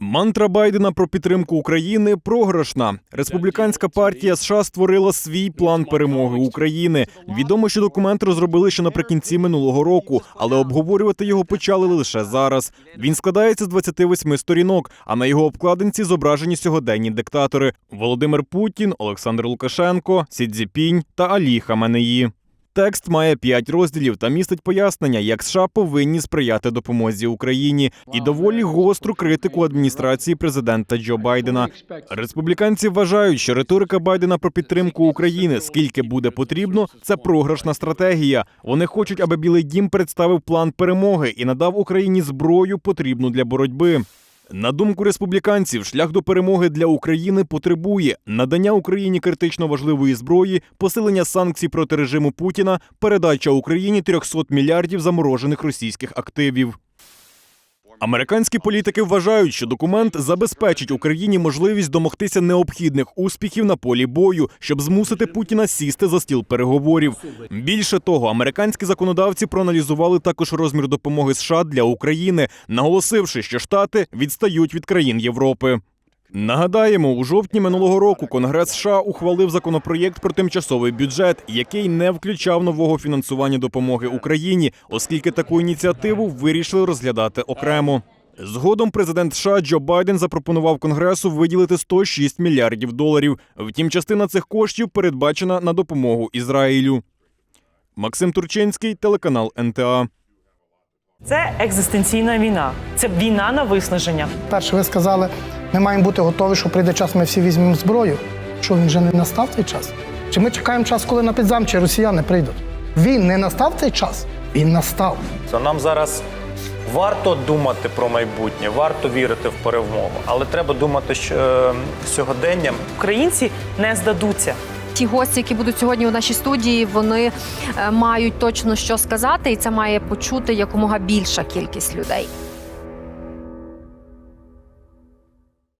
Мантра Байдена про підтримку України програшна. Республіканська партія США створила свій план перемоги України. Відомо, що документ розробили ще наприкінці минулого року, але обговорювати його почали лише зараз. Він складається з 28 сторінок, а на його обкладинці зображені сьогоденні диктатори: Володимир Путін, Олександр Лукашенко, Сі Цзіпінь та Алі Хаменеї. Текст має п'ять розділів та містить пояснення, як США повинні сприяти допомозі Україні і доволі гостру критику адміністрації президента Джо Байдена. Республіканці вважають, що риторика Байдена про підтримку України, скільки буде потрібно, це програшна стратегія. Вони хочуть, аби Білий Дім представив план перемоги і надав Україні зброю, потрібну для боротьби. На думку республіканців, шлях до перемоги для України потребує надання Україні критично важливої зброї, посилення санкцій проти режиму Путіна, передача Україні 300 мільярдів заморожених російських активів. Американські політики вважають, що документ забезпечить Україні можливість домогтися необхідних успіхів на полі бою, щоб змусити Путіна сісти за стіл переговорів. Більше того, американські законодавці проаналізували також розмір допомоги США для України, наголосивши, що штати відстають від країн Європи. Нагадаємо, у жовтні минулого року Конгрес США ухвалив законопроєкт про тимчасовий бюджет, який не включав нового фінансування допомоги Україні, оскільки таку ініціативу вирішили розглядати окремо. Згодом президент США Джо Байден запропонував Конгресу виділити 106 мільярдів доларів. Втім, частина цих коштів передбачена на допомогу Ізраїлю. Максим Турчинський, телеканал НТА. Це екзистенційна війна. Це війна на виснаження. Перше, ви сказали, ми маємо бути готові, що прийде час, ми всі візьмемо зброю. Що він вже не настав цей час? Чи ми чекаємо час, коли на підзам, чи росіяни прийдуть? Він не настав цей час, він настав. То нам зараз варто думати про майбутнє, варто вірити в перемогу, але треба думати що, е, сьогоденням. Українці не здадуться. Ті гості, які будуть сьогодні у нашій студії, вони е, мають точно що сказати, і це має почути якомога більша кількість людей.